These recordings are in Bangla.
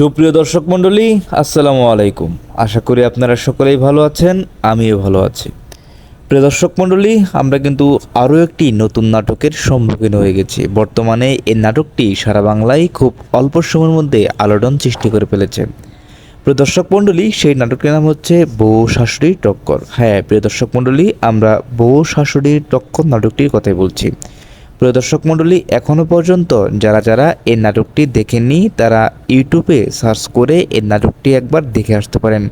সুপ্রিয় দর্শক মণ্ডলী, আসসালামু আলাইকুম। আশা করি আপনারা সকলেই ভালো আছেন, আমিও ভালো আছি। প্রিয় দর্শক মণ্ডলী, আমরা কিন্তু আরও একটি নতুন নাটকের সম্মুখীন হয়ে গেছি। বর্তমানে এই নাটকটি সারা বাংলায় খুব অল্প সময়ের মধ্যে আলোড়ন সৃষ্টি করে ফেলেছে। প্রিয় দর্শক মণ্ডলী, সেই নাটকটির নাম হচ্ছে বউ শাশুড়ির টক্কর। হ্যাঁ প্রিয় দর্শক মণ্ডলী, আমরা বউ শাশুড়ির টক্কর নাটকটির কথাই বলছি। প্রিয় দর্শক মণ্ডলী এখনও পর্যন্ত যারা যারা এই নাটকটি দেখেননি, তারা ইউটিউবে সার্চ করে এই নাটকটি একবার দেখে আসতে পারেন।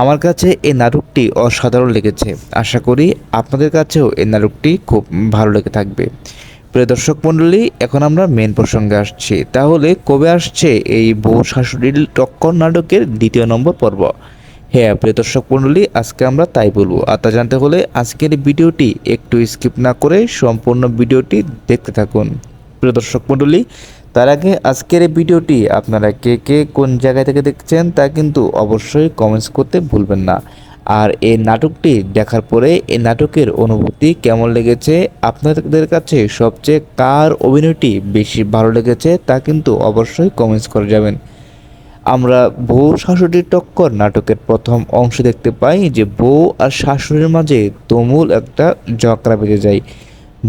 আমার কাছে এই নাটকটি অসাধারণ লেগেছে। আশা করি আপনাদের কাছেও এই নাটকটি খুব ভালো লেগে থাকবে। প্রিয় দর্শক মণ্ডলী, এখন আমরা মেন প্রসঙ্গে আসছি। তাহলে কবে আসছে এই বউ শাশুড়ির টক্কর নাটকের দ্বিতীয় নম্বর পর্ব? হ্যাঁ প্রিয় দর্শক মণ্ডলী, আজকে আমরা তাই বলব। আর তা জানতে হলে আজকের ভিডিওটি একটু স্কিপ না করে সম্পূর্ণ ভিডিওটি দেখতে থাকুন। প্রিয় দর্শক মণ্ডলী, তার আগে আজকের এই ভিডিওটি আপনারা কে কে কোন জায়গা থেকে দেখছেন তা কিন্তু অবশ্যই কমেন্টস করতে ভুলবেন না। আর এই নাটকটি দেখার পরে এই নাটকের অনুভূতি কেমন লেগেছে, আপনাদের কাছে সবচেয়ে কার অভিনয়টি বেশি ভালো লেগেছে তা কিন্তু অবশ্যই কমেন্টস করে যাবেন। আমরা বউ শাশুড়ির টক্কর নাটকের প্রথম অংশ দেখতে পাই যে বউ আর শাশুড়ির মাঝে তুমুল একটা ঝগড়া বেজে যায়।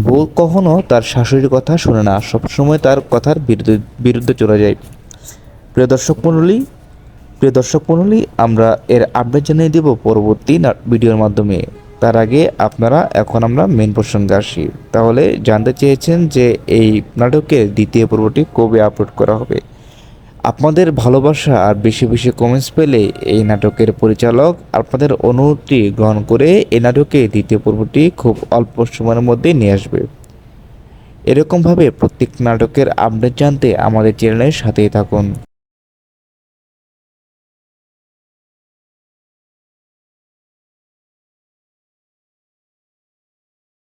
বউ কখনো তার শাশুড়ির কথা শোনে না, সবসময় তার কথার বিরুদ্ধে বিরুদ্ধে চলে যায়। প্রিয় দর্শক মণ্ডলী, প্রিয় দর্শক মণ্ডলী, আমরা এর আপডেট জানিয়ে দেব পরবর্তী ভিডিওর মাধ্যমে। তার আগে আপনারা, এখন আমরা মেন প্রসঙ্গে আসি। তাহলে জানতে চেয়েছেন যে এই নাটকের দ্বিতীয় পর্বটি কবে আপলোড করা হবে? আপনাদের ভালোবাসা আর বেশি বেশি কমেন্টস পেলে এই নাটকের পরিচালক আপনাদের অনুরোধটি গ্রহণ করে এই নাটকে দ্বিতীয় পর্বটি খুব অল্প সময়ের মধ্যে নিয়ে আসবে। এরকমভাবে প্রত্যেক নাটকের আপডেট জানতে আমাদের চ্যানেলের সাথেই থাকুন।